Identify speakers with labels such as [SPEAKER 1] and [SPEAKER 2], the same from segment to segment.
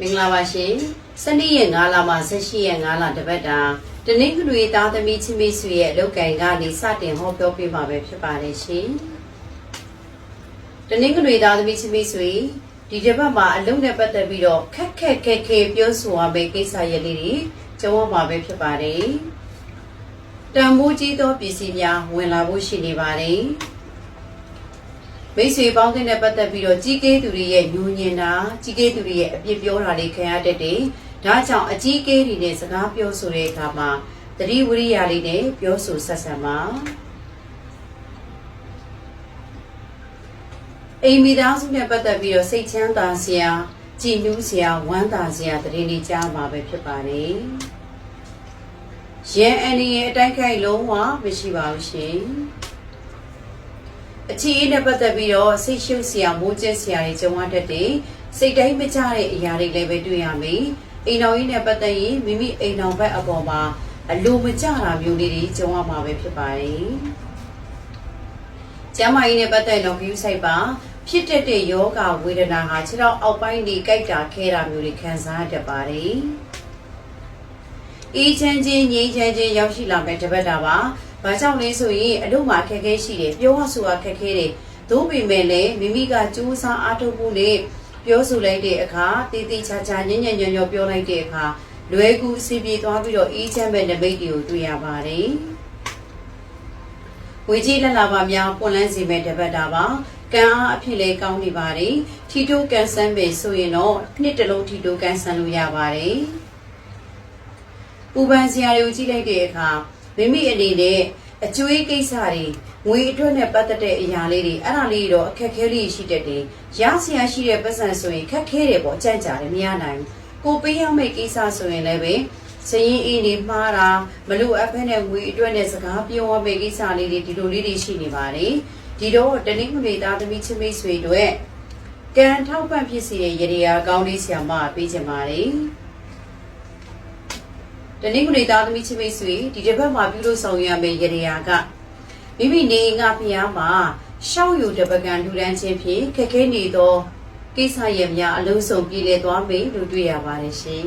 [SPEAKER 1] မင်္ဂလာပါရှင်စနေရက်9လမှ18ရက်9လတပတ်တာတနင်္ဂနွေသားသမီးချင်းမိတ်ဆွေရဲ့အလုပ်ကိုင်ကနေစတင်ဟောပြောပေးမှာပဲဖြစ်ပါတယ်ရှင်တနင်္ဂနွေသားသမီးချင်းမိတ်ဆွေဒီတစ်ပတ်မှာအလုပ်နဲ့ပတ်သက်ပြီးတော့ခက်ခက်ခဲခဲပြောဆိုရမယ့်ကိစ္စရပ်လေးတွေကြုံရမှာပဲဖြစ်ပါတယ်တန်ဖိုးကြီးသောပစ္စည်းများဝင်လာဖို့ရှိနေပါတယ် မိတ်ဆွေပေါင်းတဲ့နဲ့ပတ်သက်ပြီးတော့ကြီးကေးသူတွေရဲ့ညူညင်တာကြီးကေးသူတွေရဲ့အပြစ်ပြောတာတွေခံရတတ်တယ်။ဒါကြောင့်အကြီးကေးတွေနဲ့စကားပြောဆိုတဲ့အခါမှာသတိဝိရိယလေးနဲ့ပြောဆိုဆက်ဆံပါ။အိမ်မိသားစုနဲ့ပတ်သက်ပြီးတော့စိတ်ချမ်းသာစရာကြည်နူးစရာဝမ်းသာစရာသတင်းတွေကြားမှာပဲဖြစ်ပါတယ်။ရန်အန်ဒီရဲ့အတိုင်းခိုက်လုံးဝမရှိပါဘူးရှင်။ အခြေအနေနဲ့ပတ်သက်ပြီးတော့စိတ်ရှုပ်စရာမိုးကျက်စရာတွေကြုံရတတ်တယ်စိတ်တိုင်းမကြတဲ့အရာတွေလည်းပဲတွေ့ရမယ်အိမ်တော်ကြီးနဲ့ပတ်သက်ရင်မိမိအိမ်တော်ဘက်အပေါ်မှာအလိုမကျတာမျိုးလေးတွေကြုံရမှာပဲဖြစ်ပါတယ်ကျမ်းမာရေးနဲ့ပတ်သက်တော့ view site ပါဖြစ်တတ်တဲ့ယောဂဝေဒနာဟာခြေထောက်အောက်ပိုင်းတွေကြိုက်တာခဲတာမျိုးတွေခံစားရတတ်ပါတယ်အေးချမ်းချင်းငြိမ်းချမ်းချင်းရောက်ရှိလာမဲ့တပတ်တာပါ။ ဘာကြောင့်လဲဆိုရင်အလုပ်မှာခက်ခဲရှိတယ်ပြောရဆိုတာခက်ခဲတယ်။သို့ပေမဲ့လည်းမိမိကကြိုးစားအားထုတ်ဖို့နဲ့ပြောဆိုလိုက်တဲ့အခါတည်တည်ချာချာညံ့ညံ့ညော်ညော်ပြောလိုက်တဲ့အခါလွယ်ကူအစီပြေသွားပြီးတော့အေးချမ်းမဲ့နမိတ်တွေကိုတွေ့ရပါတယ်။ဝေကြီးလက်လာပါများပွန်လန်းစီမဲ့တပတ်တာပါ။ကံအားအဖြစ်လဲကောင်းနေပါတယ်။ထီတိုးကန်ဆန်းပဲဆိုရင်တော့နှစ်တလုံးထီတိုးကန်ဆန်းလို့ရပါတယ်။ပူပန်စရာတွေကိုကြည့်လိုက်တဲ့အခါ မိမိအနေနဲ့အကျွေးကိစ္စတွေငွေအတွက်နဲ့ပတ်သက်တဲ့အရာလေးတွေအဲ့ဒါလေးတော့အခက်ခဲလေးရှိတတ်တယ်။ရဆရာရှိတဲ့ပတ်စံဆိုရင်ခက်ခဲတယ်ပေါ့အကြံကြတယ်မရနိုင်ဘူး။ကိုပေးရမယ့်ကိစ္စဆိုရင်လည်းပဲစရင်အင်းနေမှားတာမလို့အဖက်နဲ့ငွေအတွက်နဲ့စကားပြောရမယ့်ကိစ္စလေးတွေဒီလိုလေးတွေရှိနေပါတယ်။ဒီတော့တနင်္ဂနွေသားသမီးချင်းမိတ်ဆွေတို့ကံထောက်ပံ့ဖြစ်စေတဲ့ရေရာကောင်းလေးဆရာမပေးချင်ပါတယ်။ တနင်္ဂနွေသားသမီးချင်းမိတ်ဆွေဒီတစ်ပတ်မှာပြုလို့ဆောင်ရမယ့်ရေရာကမိမိနေငါဖျားမှာရှောက်ယူတပကံလူတန်းချင်းဖြင့်ခက်ခဲနေသောကိစ္စရပ်များအလုံးစုံပြည်လည်သွားမယ်လို့တွေ့ရပါတယ်ရှင်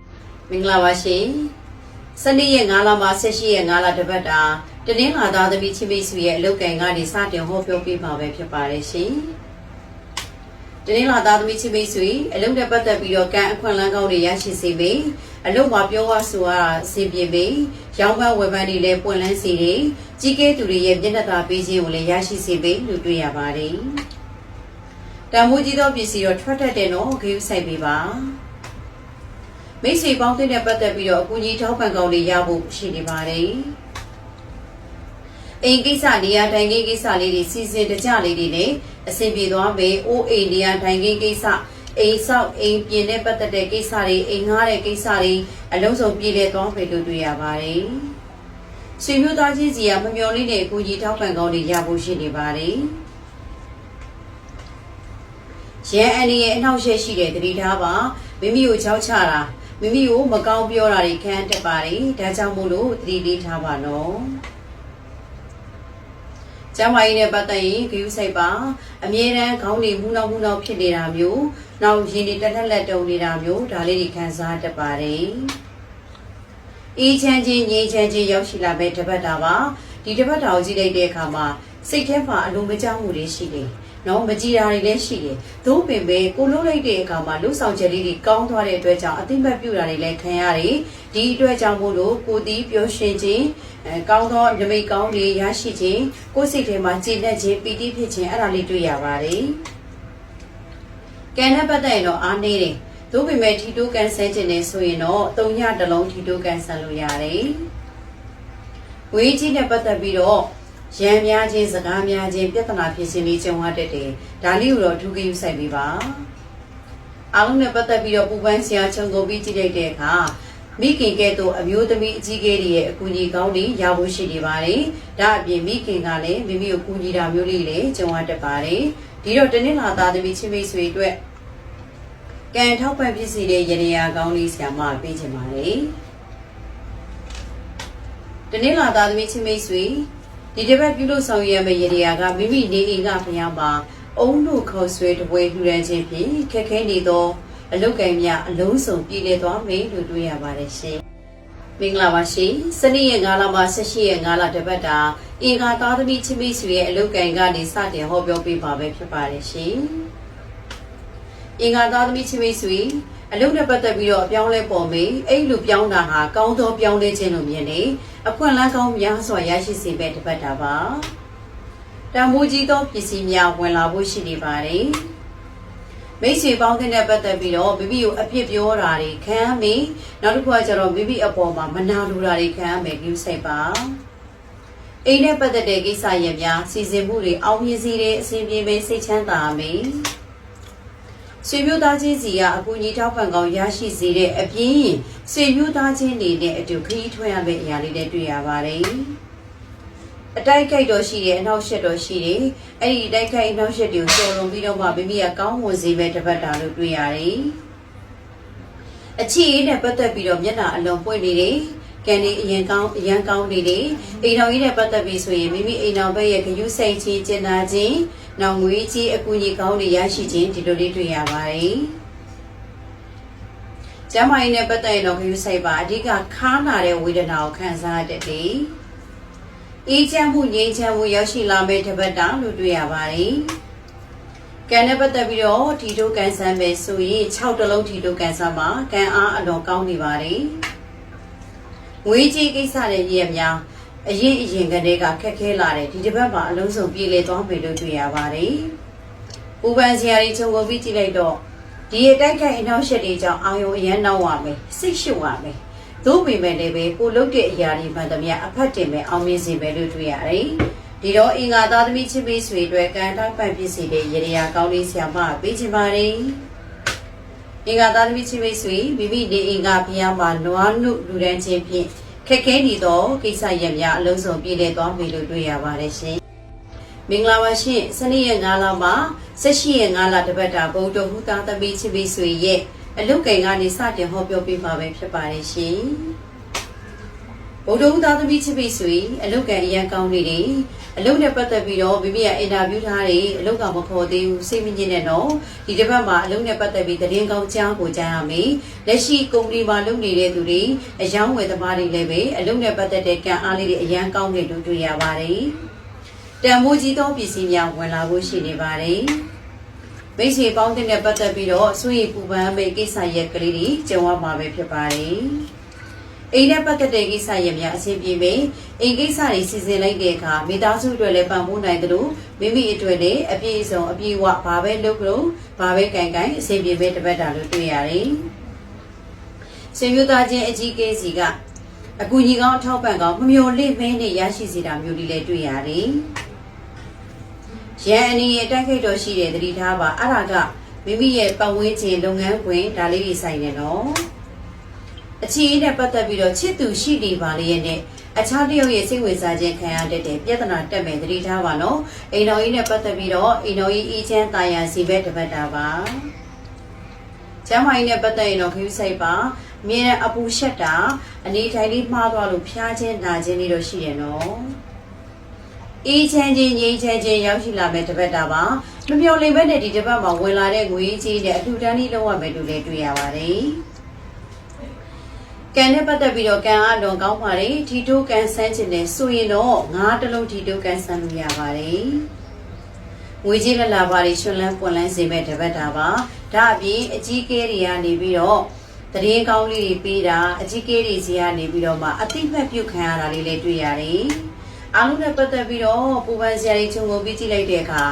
[SPEAKER 1] ။မင်္ဂလာပါရှင်။စနေရက်9လမှ18ရက်9လတပတ်တာတနင်္လာသားသမီးချင်းမိတ်ဆွေရဲ့အလုပ်ကံကနေစတင်ဟောပြောပေးမှာပဲဖြစ်ပါတယ်ရှင်။ တနင်္လာသားသမီးချင်းမိတ်ဆွေအလုပ်နဲ့ပတ်သက်ပြီးတော့ကံအခွင့်အလမ်းကောင်းတွေရရှိစေပေအလုပ်မှာပြောရဆိုရအဆင်ပြေပေရောင်းပန်းဝယ်ပန်းတွေလည်းပွင့်လန်းစေတယ်ကြီးကဲသူတွေရဲ့မျက်နှာသာပေးခြင်းကိုလည်းရရှိစေပေလို့တွေ့ရပါတယ်တန်မိုးကြီးသောပစ္စည်းတော့ထွက်တတ်တယ်နော်ဂေးဆိုင်ပေးပါမိတ်ဆွေပေါင်းတဲ့ပတ်သက်ပြီးတော့အကူကြီးထောက်ပံ့ကောင်းတွေရဖို့ရှိနေပါတယ် အိမ်ကိစ္စနေရာထိုင်ခင်းကိစ္စလေးတွေစီစဉ်တကြလေးတွေနဲ့အဆင်ပြေသွားပေအိုးအိမ်နေရာထိုင်ခင်းကိစ္စအိမ်ဆောက်အိမ်ပြင်တဲ့ပတ်သက်တဲ့ကိစ္စတွေအိမ်ငှားတဲ့ကိစ္စတွေအလုံးစုံပြည်လည်သွားပြီလို့တွေ့ရပါတယ်။ဆွေမျိုးသားချင်းစီကမမျော်လင့်တဲ့အကူကြီးထောက်ပံ့ကောင်းတွေရဖို့ရှိနေပါတယ်။ရန်အန်ဒီရဲ့အနောက်ရှက်ရှိတဲ့တတိထားပါမိမိကိုချောက်ချတာမိမိကိုမကောင်းပြောတာတွေခံတတ်ပါတယ်။ဒါကြောင့်မို့လို့တတိလေးထားပါနော်။ ကျမ်းမာရေးနဲ့ပတ်သက်ရင်ဂရုစိုက်ပါအမြဲတမ်းခေါင်းတွေမူနောက်မူနောက်ဖြစ်နေတာမျိုးနောက်ရင်တွေတက်တက်လက်တုံနေတာမျိုးဒါလေးတွေခံစားတတ်ပါတယ်အေးချမ်းချင်းငြိမ်းချမ်းချင်းရောက်ရှိလာမဲ့တပတ်တာပါဒီတပတ်တာကိုကြည့်လိုက်တဲ့အခါမှာစိတ်ထဲမှာအလုံးမကြောက်မှုတွေရှိတယ် နော်မကြည်တာတွေလည်းရှိတယ်သို့ပင်ပဲကိုလုံးလိုက်တဲ့အခါမှာလှုပ်ဆောင်ချက်လေးတွေကောင်းသွားတဲ့အတွက်ကြောင့်အသိမဲ့ပြုတာတွေလည်းခံရတယ်ဒီအတွက်ကြောင့်မို့လို့ကိုတီးပျော်ရွှင်ခြင်းအဲကောင်းသောမြမိတ်ကောင်းတွေရရှိခြင်းကိုယ်စိတ်ထဲမှာကြည်လက်ခြင်းပီတိဖြစ်ခြင်းအဲ့ဒါလေးတွေ့ရပါတယ်ကံနဲ့ပတ်သက်ရင်တော့အားနေတယ်သို့ပေမဲ့ထီတိုးကန်ဆဲခြင်းနဲ့ဆိုရင်တော့၃ညတစ်လုံးထီတိုးကန်ဆန်လို့ရတယ်ဝေးကြီးနဲ့ပတ်သက်ပြီးတော့ ရံများခြင်းစကားများခြင်းပြဿနာဖြစ်ခြင်းလေးကြုံရတတ်တယ်ဒါလေးကိုတော့ဒုက္ခယူဆိုင်ပြီးပါအားလုံးနဲ့ပတ်သက်ပြီးတော့ပူပန်းဆရာခြုံကုန်ပြီးကြည့်လိုက်တဲ့အခါမိခင်ကဲ့သို့အမျိုးသမီးအကြီးကဲတွေရဲ့အကူအညီကောင်းတွေရဖို့ရှိနေပါတယ်။ဒါအပြင်မိခင်ကလည်းမိမိကိုကူညီတာမျိုးလေးလည်းကြုံရတတ်ပါတယ်။ဒီတော့တနင်္လာသားသမီးချင်းမိတ်ဆွေအတွက်ကံထောက်ပံ့ဖြစ်စီတဲ့ရရရာကောင်းလေးဆရာမပေးချင်ပါတယ်။တနင်္လာသားသမီးချင်းမိတ်ဆွေ ဒီတစ်ပတ်ပြုလို့ဆောင်ရွက်ရမယ့်ရရရာကမိမိနေအိမ်ကဖျားမှာအုံတို့ခေါ်ဆွဲတပွဲလှူဒန်းခြင်းဖြင့်ခက်ခဲနေသောအလုတ်ကင်များအလုံးစုံပြည်လည်သွားမယ်လို့တွေ့ရပါတယ်ရှင်။မင်္ဂလာပါရှင်။စနေရက်9လမှ18ရက်9လတပတ်တာအင်္ဂါသားသမီးချင်းမိတ်ဆွေရဲ့အလုတ်ကင်ကနေစတင်ဟောပြောပေးပါပဲဖြစ်ပါတယ်ရှင်။အင်္ဂါသားသမီးချင်းမိတ်ဆွေအလုတ်နဲ့ပတ်သက်ပြီးတော့အပြောင်းလဲပေါ်မေးအဲ့လိုပြောင်းတာဟာကောင်းသောပြောင်းလဲခြင်းလို့မြင်နေ အခွင့်အလမ်းကောင်းများစွာရရှိစေပဲတပတ်တာပါ။တံမိုးကြီးသောပစ္စည်းများဝင်လာဖို့ရှိနေပါတယ်။မိတ်ဆွေပေါင်းတဲ့ပတ်သက်ပြီးတော့မိမိကိုအပြစ်ပြောတာတွေခံရမယ်။နောက်တစ်ခုကကျတော့မိမိအပေါ်မှာမနာလိုတာတွေခံရမယ်ပြုစိတ်ပါ။အိမ်နဲ့ပတ်သက်တဲ့ကိစ္စရပ်များစီစဉ်မှုတွေအောင်မြင်စေတဲ့အစဉ်ပြေပဲစိတ်ချမ်းသာမယ်။ ဆွေမျိုးသားချင်းစီကအကူအညီထောက်ပံ့ကောင်းရရှိစေတဲ့အပြင်ဆွေမျိုးသားချင်းတွေနဲ့အတူခရီးထွက်ရမယ့်အရာလေးတွေတွေ့ရပါတယ်။အတိုက်ခိုက်တော့ရှိတယ်အနောက်ရှက်တော့ရှိတယ်အဲ့ဒီအတိုက်ခိုက်အနောက်ရှက်တွေကိုကျော်လွန်ပြီးတော့မှမိမိကကောင်းမွန်စေမဲ့တစ်ပတ်တာလို့တွေ့ရတယ်အချီအေးနဲ့ပတ်သက်ပြီးတော့မျက်နှာအလုံးပွင့်နေတယ်ကန်ဒီအရင်ကောင်းအရန်ကောင်းနေတယ်အိမ်တော်ကြီးနဲ့ပတ်သက်ပြီးဆိုရင်မိမိအိမ်တော်ဘက်ရဲ့ဂရုစိတ်ချင်းကျင်နာခြင်း နောက်ငွေကြီးအကူအညီကောင်းတွေရရှိခြင်းဒီလိုလေးတွေ့ရပါတယ်ကျမကြီးနဲ့ပတ်သက်ရင်တော့ဂရုစိတ်ပါအဓိကခါနာတဲ့ဝေဒနာကိုခံစားရတဲ့လေအေးချမ်းမှုငြိမ်းချမ်းမှုရောက်ရှိလာမယ့်တစ်ပတ်တာလို့တွေ့ရပါတယ်။ကံနဲ့ပတ်သက်ပြီးတော့ထီတိုးကန်ဆန်းပဲဆိုရင်6တလုံးထီတိုးကန်ဆန်းပါကံအားအလွန်ကောင်းနေပါတယ်။ငွေကြေးကိစ္စတွေကြီးရများ အရင်အရင်ကတည်းကခက်ခဲလာတယ်ဒီတစ်ပတ်မှာအလုံးစုံပြေလည်သွားပြီလို့တွေ့ရပါတယ်။ဥပန်စရာကြီးခြုံကုန်ပြီးကြည့်လိုက်တော့ဒီအတိုက်ခိုက်အနောက်ရှက်တွေကြောင့်အာယုံအရန်နောက်ရမယ်စိတ်ရှုပ်ရမယ်။သို့ပေမဲ့လည်းပဲကိုလုတ်တဲ့အရာတွေမှန်သမျှအဖက်တင်မဲ့အောင်မြင်စေပဲလို့တွေ့ရတယ်။ဒီတော့အင်္ဂါသားသမီးချစ်ပေးဆွေအတွက်ကံတိုက်ပတ်ဖြစ်စေတဲ့ရေရာကောင်းလေးဆရာမပေးချင်ပါတယ်။အင်္ဂါသားသမီးချစ်ပေးဆွေမိမိနေအင်္ဂါဘုရားမှာနွားနုလူဒန်းချင်းဖြင့်ခ က်ခဲနေသောကိစ္စရပ်များအလုံးစုံပြည့်လည်သွားပြီလို့တွေ့ရပါတယ်ရှင်။မင်္ဂလာပါရှင်။စနေရက်9လမှာ18ရက်9လတပတ်တာဗုဒ္ဓဟူသားသမီးချစ်ပေးဆွေရဲ့အလုတ်ကိန်ကနေစတင်ဟောပြောပေးမှာပဲဖြစ်ပါတယ်ရှင်။ဗုဒ္ဓဟူသားသမီးချစ်ပေးဆွေအလုတ်ကိန်အရန်ကောင်းနေတယ်။ အလုတ်နဲ့ပတ်သက်ပြီးတော့မိမိကအင်တာဗျူးထားတယ်အလုတ်ကမခေါ်သေးဘူးစိတ်မညစ်နဲ့တော့ဒီတစ်ပတ်မှာအလုတ်နဲ့ပတ်သက်ပြီးသတင်းကောင်းကြားကိုကြားရမယ်။လက်ရှိကုမ္ပဏီမှာလုပ်နေတဲ့သူတွေအယောင်းဝယ်သမားတွေလည်းပဲအလုတ်နဲ့ပတ်သက်တဲ့ကံအားလေးတွေအရန်ကောင်းနေလို့တွေ့ရပါတယ်။တန်မိုးကြီးသောပစ္စည်းများဝင်လာဖို့ရှိနေပါတယ်။မိတ်ဆွေပေါင်းတဲ့နဲ့ပတ်သက်ပြီးတော့ဆွေပူပန်းမဲ့ကိစ္စရက်ကလေးတွေကြုံရမှာပဲဖြစ်ပါတယ်။ အိမ်နဲ့ပတ်သက်တဲ့ကိစ္စရပ်များအဆင်ပြေမယ်။အိမ်ကိစ္စတွေစီစဉ်လိုက်တဲ့အခါမိသားစုအတွက်လည်းပံ့ပိုးနိုင်တယ်လို့မိမိအတွက်လည်းအပြည့်အစုံအပြည့်အဝဘာပဲလုပ်လို့ဘာပဲကင်ကင်အဆင်ပြေမဲ့တပတ်တာလို့တွေ့ရတယ်။ဆွေမျိုးသားချင်းအကြီးကဲစီကအကူကြီးကောင်းအထောက်ပံ့ကောင်းမမျော်လင့်မင်းနဲ့ရရှိစေတာမျိုးတွေလည်းတွေ့ရတယ်။ရန်အနေရဲ့တိုက်ခိုက်တော်ရှိတဲ့သတိထားပါအဲ့ဒါကမိမိရဲ့ပတ်ဝန်းကျင်လုပ်ငန်းခွင်ဒါလေးတွေဆိုင်နေတော့ အခြေအနေနဲ့ပတ်သက်ပြီးတော့ချစ်သူရှိနေပါလေရဲ့နဲ့အခြားတယောက်ရဲ့စိတ်ဝင်စားခြင်းခံရတဲ့တဲ့ပြဿနာတက်မယ်သတိထားပါနော်အိမ်တော်ကြီးနဲ့ပတ်သက်ပြီးတော့အိမ်တော်ကြီးအီချမ်းတာယာစီဘက်တပတ်တာပါကျမ်းမာရေးနဲ့ပတ်သက်ရင်တော့ခရူးဆိုင်ပါအမြဲတမ်းအပူရှက်တာအနေထိုင်လေးမှားသွားလို့ဖျားခြင်းနာခြင်းတွေတော့ရှိတယ်နော်အေးချမ်းခြင်းငြိမ်းချမ်းခြင်းရောက်ရှိလာမဲ့တပတ်တာပါမမျော်လင့်ပဲနဲ့ဒီတပတ်မှာဝင်လာတဲ့ငွေကြီးနဲ့အထူးတန်းလေးလောက်ရမယ်လို့လည်းတွေ့ရပါတယ် ကံနဲ့ပတ်သက်ပြီးတော့ကံအလွန်ကောင်းပါတယ်ထီတိုးကံဆန်းခြင်းနဲ့ဆိုရင်တော့ငါးတလုံးထီတိုးကံဆန်းလို့ရပါတယ်ငွေကြီးလလာပါတွေရှင်လန်းပွန်လန်းစေမဲ့တပတ်တာပါဒါအပြင်အကြီးကဲတွေကနေပြီးတော့တရင်ကောင်းလေးတွေပေးတာအကြီးကဲတွေစီကနေပြီးတော့မှအသိမှတ်ပြုခံရတာလေးလည်းတွေ့ရတယ်အားလုံးနဲ့ပတ်သက်ပြီးတော့ပူပန်စရာတွေခြုံငုံပြီးကြည့်လိုက်တဲ့အခါ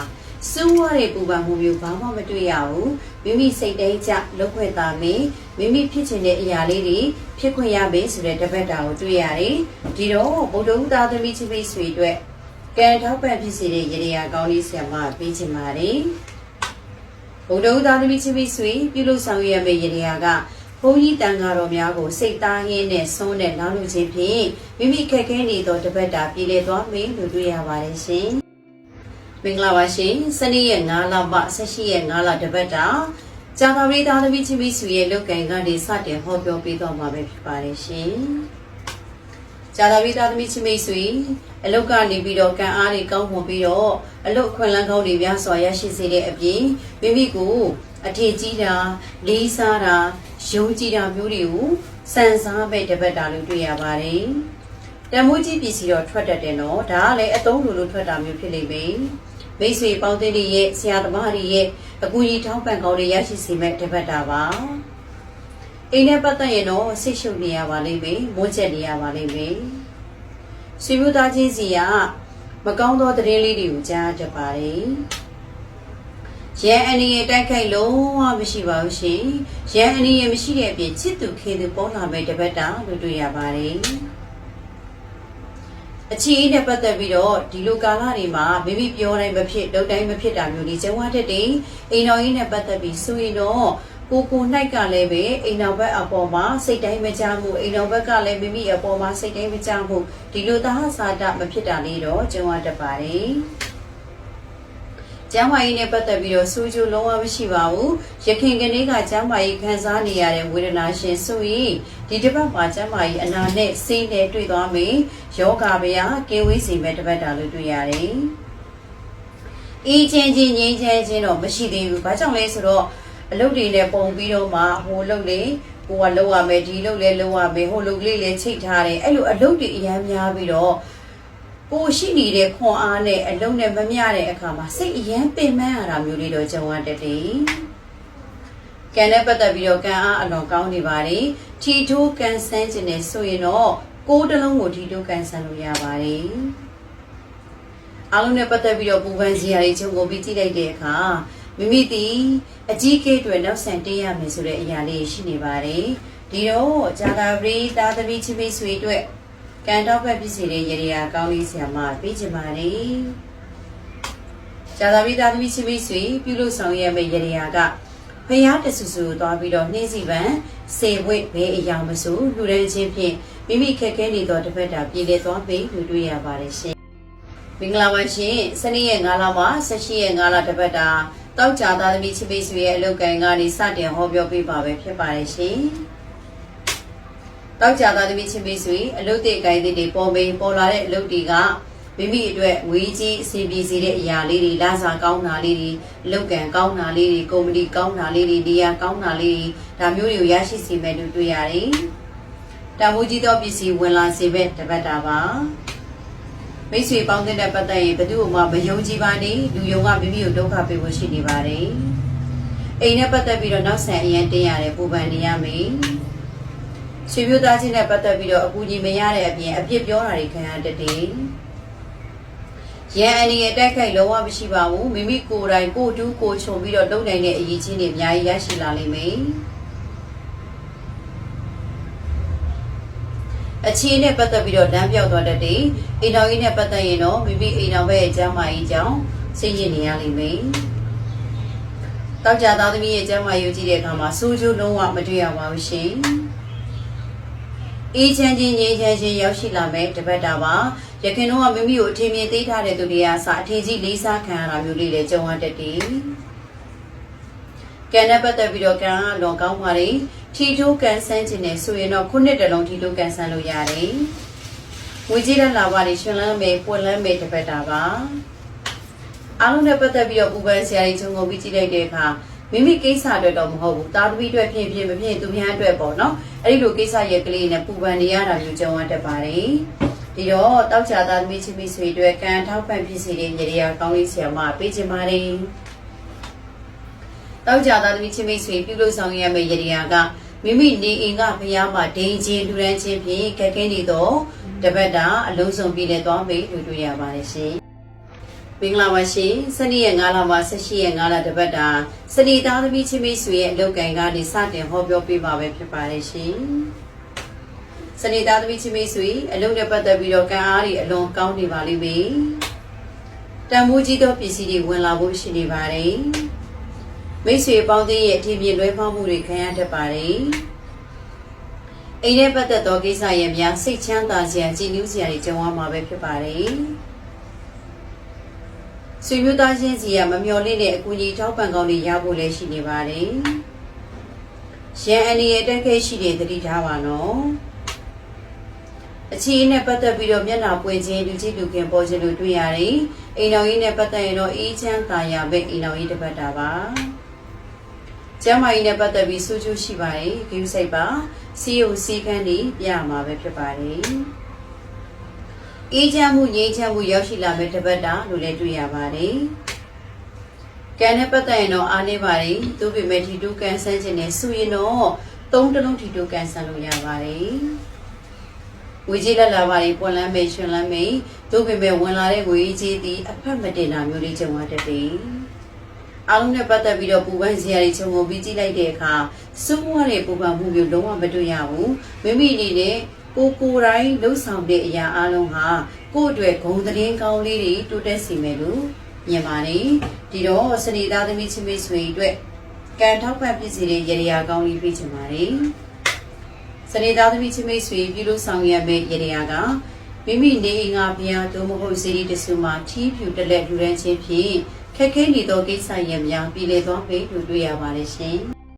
[SPEAKER 1] စူးဝါးတဲ့ပူပန်မှုမျိုးဘာမှမတွေ့ရဘူးမိမိစိတ်တိုင်းကြလောက်ခွင့်သာမင်းမိမိဖြစ်ချင်တဲ့အရာလေးတွေဖြစ်ခွင့်ရမယ်ဆိုတဲ့တပတ်တာကိုတွေ့ရတယ်ဒီတော့ဗုဒ္ဓဦးသားသမီးချင်းမိတ်ဆွေအတွက်ကံထောက်ပံ့ဖြစ်စေတဲ့ရေရာကောင်းလေးဆရာမပေးချင်ပါတယ်ဗုဒ္ဓဦးသားသမီးချင်းမိတ်ဆွေပြုလုပ်ဆောင်ရမယ့်ရေရာကဘုန်းကြီးတန်ဃာတော်များကိုစိတ်သားရင်းနဲ့ဆုံးတဲ့နောက်လူချင်းဖြင့်မိမိခက်ခဲနေသောတပတ်တာပြည်လည်သွားမယ်လို့တွေ့ရပါတယ်ရှင် မင်္ဂလာပါရှင်စနေရက်9လမှ18ရက်9လတပတ်တာကြာသာပရိသားသမီးချင်းမိစုရဲ့လုတ်ကင်ကနေစတင်ဟောပြောပေးတော့မှာပဲဖြစ်ပါတယ်ရှင်ကြာသာပရိသားသမီးချင်းမိစုအလုတ်ကနေပြီးတော့ကံအားတွေကောင်းမွန်ပြီးတော့အလုတ်အခွင့်အလမ်းကောင်းတွေများစွာရရှိစေတဲ့အပြင်မိမိကိုအထင်ကြီးတာလေးစားတာယုံကြည်တာမျိုးတွေကိုစံစားမဲ့တပတ်တာလို့တွေ့ရပါတယ်တမိုးကြီးပစ္စည်းတော့ထွက်တတ်တယ်နော်ဒါကလည်းအတုံးလိုလိုထွက်တာမျိုးဖြစ်လိမ့် မယ်မိတ်ဆွေပေါင်းသင်းတွေရဲ့ဆရာသမားတွေရဲ့အကူအညီထောင်းပံ့ကောင်းတွေရရှိစေမဲ့တပတ်တာပါအိမ်နဲ့ပတ်သက်ရင်တော့ဆိတ်ရှုပ်နေရပါလိမ့်မယ်မွန်းချက်နေရပါလိမ့်မယ်ဆွေမျိုးသားချင်းစီကမကောင်းသောသတင်းလေးတွေကိုကြားတတ်ပါတယ်ရန်အနီရဲ့တိုက်ခိုက်လုံးဝမရှိပါဘူးရှင်ရန်အနီရဲ့မရှိတဲ့အပြင်ချစ်သူခေသူပေါ်လာမဲ့တပတ်တာလို့တွေ့ရပါတယ် အချီးနဲ့ပတ်သက်ပြီးတော့ဒီလိုကာလတွေမှာမိမိပြောတိုင်းမဖြစ်လုပ်တိုင်းမဖြစ်တာမျိုးတွေကျဝတ်တဲ့တိအိမ်တော်ကြီးနဲ့ပတ်သက်ပြီးဆိုရင်တော့ကိုကို၌ကလည်းပဲအိမ်တော်ဘက်အပေါ်မှာစိတ်တိုင်းမကြမှုအိမ်တော်ဘက်ကလည်းမိမိအပေါ်မှာစိတ်တိုင်းမကြမှုဒီလိုသာစာတမဖြစ်တာလေးတော့ကျဝတ်တတ်ပါတယ် ကျမ်းမာရေးနဲ့ပတ်သက်ပြီးတော့စူးကျူလုံးဝမရှိပါဘူး။ရခင်ကနေ့ကကျမ်းမာရေးခံစားနေရတဲ့ဝေဒနာရှင်ဆိုရင်ဒီတစ်ပတ်မှာကျမ်းမာရေးအနာနဲ့စိတ်နဲ့တွေ့သွားမယ်။ယောဂဗျာကင်းဝေးစီမဲ့တစ်ပတ်တာလို့တွေ့ရတယ်။အေးချင်းချင်းငြိမ်းချမ်းချင်းတော့မရှိသေးဘူး။ဘာကြောင့်လဲဆိုတော့အလုပ်တွေနဲ့ပုံပြီးတော့မှဟိုလုပ်လေကိုကလုပ်ရမယ်ဒီလုပ်လဲလုပ်ရမယ်ဟိုလုပ်လေးလဲချိတ်ထားတယ်အဲ့လိုအလုပ်တွေအများများပြီးတော့ ကိုရှိနေတဲ့ခွန်အားနဲ့အလုံးနဲ့မမျှတဲ့အခါမှာစိတ်အယမ်းပင်ပန်းရတာမျိုးလေးတော့ကြုံရတတ်တယ်။ကံနဲ့ပတ်သက်ပြီးတော့ကံအားအလွန်ကောင်းနေပါတယ်။ထီထိုးကန်ဆန်းခြင်းနဲ့ဆိုရင်တော့ကိုယ်တစ်လုံးကိုထီထိုးကန်ဆန်းလို့ရပါတယ်။အားလုံးနဲ့ပတ်သက်ပြီးတော့ပူပန်စရာတွေချုပ်ကိုပြီးကြည့်လိုက်တဲ့အခါမိမိဒီအကြီးကဲတွေနောက်ဆန်တေးရမယ်ဆိုတဲ့အရာလေးရှိနေပါတယ်။ဒီတော့ဂျာတာပရိသားသမီးချစ်မိတ်ဆွေတို့ ကန်တော့ဘက်ဖြစ်စေတဲ့ရေရာကောင်းလေးဆရာမပေးချင်ပါတယ်။ဇာတာပိသားသမီးချင်းမိတ်ဆွေပြုလို့ဆောင်ရမယ့်ရေရာကဖျားတဆူဆူသွားပြီးတော့နှင်းစီပန်စေဝိတ်ဘေးအယောင်မဆိုလူတန်းချင်းဖြင့်မိမိခက်ခဲနေသောတစ်ဖက်တာပြည်လေသွားပြီးလူတွေ့ရပါတယ်ရှင်။မင်္ဂလာပါရှင်။စနေရက်9လမှ18ရက်9လတစ်ဖက်တာတောက်ကြသားသမီးချင်းမိတ်ဆွေရဲ့အလုပ်ကိုင်ကနေစတင်ဟောပြောပေးပါပဲဖြစ်ပါတယ်ရှင်။ တောက်ကြသားသမီးချင်းမိတ်ဆွေအလုတ်တေကိုင်းတွေပေါ်မေးပေါ်လာတဲ့အလုတ်တွေကမိမိအတွက်ဝေးကြီးအစီပြေစေတဲ့အရာလေးတွေလာစာကောင်းတာလေးတွေလုတ်ကန်ကောင်းတာလေးတွေကုမ္ပဏီကောင်းတာလေးတွေနေရာကောင်းတာလေးတွေဒါမျိုးတွေကိုရရှိစေမယ်လို့တွေ့ရတယ်။တမိုးကြီးသောပစ္စည်းဝင်လာစေပဲတပတ်တာပါ။မိတ်ဆွေပေါင်းတဲ့ပတ်သက်ရင်ဘယ်သူမှမယုံကြည်ပါနဲ့လူယုံကမိမိကိုဒုက္ခပေးဖို့ရှိနေပါတယ်။အိမ်နဲ့ပတ်သက်ပြီးတော့နောက်ဆန်အရင်တင်ရတယ်ပူပန်နေရမယ်။ ဆွေမျိုးသားချင်းနဲ့ပတ်သက်ပြီးတော့အကူကြီးမရတဲ့အပြင်အပြစ်ပြောတာတွေခံရတတ်တယ်။ရန်အန်ဒီရဲ့တိုက်ခိုက်လုံးဝမရှိပါဘူး။မိမိကိုယ်တိုင်ကိုတူးကိုချုံပြီးတော့လုံနိုင်တဲ့အရေးချင်းတွေအများကြီးရရှိလာလိမ့်မယ်။အခြေနဲ့ပတ်သက်ပြီးတော့လမ်းပြောက်သွားတတ်တယ်။အိမ်တော်ကြီးနဲ့ပတ်သက်ရင်တော့မိမိအိမ်တော်ဘက်ရဲ့ကျမ်းမာရေးကြောင့်စိတ်ညစ်နေရလိမ့်မယ်။တောက်ကြသားသမီးရဲ့ကျမ်းမာရေးကြည့်တဲ့အခါမှာစိုးကျိုးလုံးဝမတွေ့ရပါဘူးရှင်။ အေးချမ်းချင်းငြိမ်းချမ်းချင်းရောက်ရှိလာမဲ့တပတ်တာပါရခင်တော့မိမိကိုအထင်မြင်သိထားတဲ့သူတွေကစအထင်ကြီးလေးစားခံရတာမျိုးလေးလည်းကြုံရတတ်တယ်ကံနဲ့ပတ်သက်ပြီးတော့ကံကလွန်ကောင်းပါလေထီထိုးကန်ဆန်းခြင်းနဲ့ဆိုရင်တော့ခုနှစ်တလုံးထီထိုးကန်ဆန်းလို့ရတယ်ဝေကြီးတဲ့လာပါတွေရှင်လန်းမယ်ပွင့်လန်းမယ်တပတ်တာပါအားလုံးနဲ့ပတ်သက်ပြီးတော့ပူပန်ဆရာကြီးချုံကုန်ပြီးကြည့်လိုက်တဲ့အခါ မိမိကိစ္စအတွက်တော့မဟုတ်ဘူးတာသမီအတွက်ဖြစ်ဖြစ်မဖြစ်သူများအတွက်ပေါ့နော်အဲ့ဒီလိုကိစ္စရဲ့ကလေးနဲ့ပူပန်နေရတာမျိုးကြုံရတတ်ပါတယ်ဒီတော့တောက်ချာသားသမီးချင်းမိတ်ဆွေအတွက်ကံထောက်ပံ့ဖြစ်စေတဲ့ညီရကောင်းလေးဆရာမပေးချင်ပါတယ်တောက်ချာသားသမီးချင်းမိတ်ဆွေပြုလို့ဆောင်ရမယ့်ညီရကမိမိနေအိမ်ကဖျားမှာဒိန်ချင်းလူရန်ချင်းဖြင့်ကဲကဲနေတော့တပတ်တာအလုံးစုံပြည်လဲသွားမယ်လို့တွေ့ရပါတယ်ရှင် မင်္ဂလာပါရှင်စနေရက်9လမှ18ရက်9လတပတ်တာစနေသားသမီးချင်းမိတ်ဆွေရဲ့အလုပ်ကိုင်ကနေစတင်ဟောပြောပေးပါပဲဖြစ်ပါတယ်ရှင်စနေသားသမီးချင်းမိတ်ဆွေအလုပ်နဲ့ပတ်သက်ပြီးတော့ကံအားတွေအလွန်ကောင်းနေပါလိမ့်မယ်တန်မိုးကြီးသောပစ္စည်းတွေဝင်လာဖို့ရှိနေပါတယ်မိတ်ဆွေပေါင်းသေးရဲ့အထင်မြင်လွဲဖောက်မှုတွေခံရတတ်ပါတယ်အိမ်နဲ့ပတ်သက်သောကိစ္စရဲ့များစိတ်ချမ်းသာစရာကြည်နူးစရာတွေကြုံရမှာပဲဖြစ်ပါတယ် ဆွေမျိုးသားချင်းစီကမမျော်လင့်တဲ့အကူအညီထောက်ပံ့ကောင်းတွေရဖို့လည်းရှိနေပါတယ်။ရန်အန်ဒီရဲ့တက်ခဲရှိတဲ့တတိထားပါနော်။အခြေအနေနဲ့ပတ်သက်ပြီးတော့မျက်နှာပွင့်ခြင်းလူကြည့်လူခင်ပေါ်ခြင်းလို့တွေ့ရတယ်။အိမ်တော်ကြီးနဲ့ပတ်သက်ရင်တော့အေးချမ်းသာယာပဲအိမ်တော်ကြီးတစ်ပတ်တာပါကျမ်းမာရေးနဲ့ပတ်သက်ပြီးဆိုးကျိုးရှိပါတယ်ဂရုစိုက်ပါစီယိုစီကန်းလေးပြရမှာပဲဖြစ်ပါတယ် အေးချမ်းမှုငြိမ်းချမ်းမှုရောက်ရှိလာမဲ့တပတ်တာလို့လည်းတွေ့ရပါတယ်ကံနဲ့ပတ်သက်ရင်တော့အားနေပါတယ်သူပေမဲ့ထီတူကန်ဆန်းခြင်းနဲ့ဆိုရင်တော့သုံးတလုံးထီတူကန်ဆန်းလို့ရပါတယ်ဝေကြီးလက်လာပါရင်ပွန်လန်းမေရှင်လန်းမေသူပေမဲ့ဝင်လာတဲ့ဝေကြီးသည်အဖက်မတင်တာမျိုးလေးကြုံရတတ်တယ်အားလုံးနဲ့ပတ်သက်ပြီးတော့ပူပန်းစရာတွေခြုံငုံပြီးကြည့်လိုက်တဲ့အခါစွန့်မွားတဲ့ပူပန်မှုမျိုးလုံးဝမတွေ့ရဘူးမိမိအနေနဲ့ ကိုယ်ကိုယ်တိုင်လှုပ်ဆောင်တဲ့အရာအလုံးဟာကိုယ့်အတွက်ဂုဏ်သတင်းကောင်းလေးတွေတိုးတက်စေမယ်လို့မြင်ပါတယ်ဒီတော့စနေသားသမီးချင်းမိတ်ဆွေအတွက်ကံထောက်ပံ့ဖြစ်စေတဲ့ရရာကောင်းလေးပြချင်ပါတယ်စနေသားသမီးချင်းမိတ်ဆွေပြုလို့ဆောင်ရမယ့်ရရာကမိမိနေအိမ်ကဘုရားသို့မဟုတ်စေတီတဆူမှာထီးဖြူတက်လက်လူရန်ချင်းဖြင့်ခက်ခဲနေသောကိစ္စရပ်များပြည်လေသွားပေလို့တွေ့ရပါတယ်ရှင်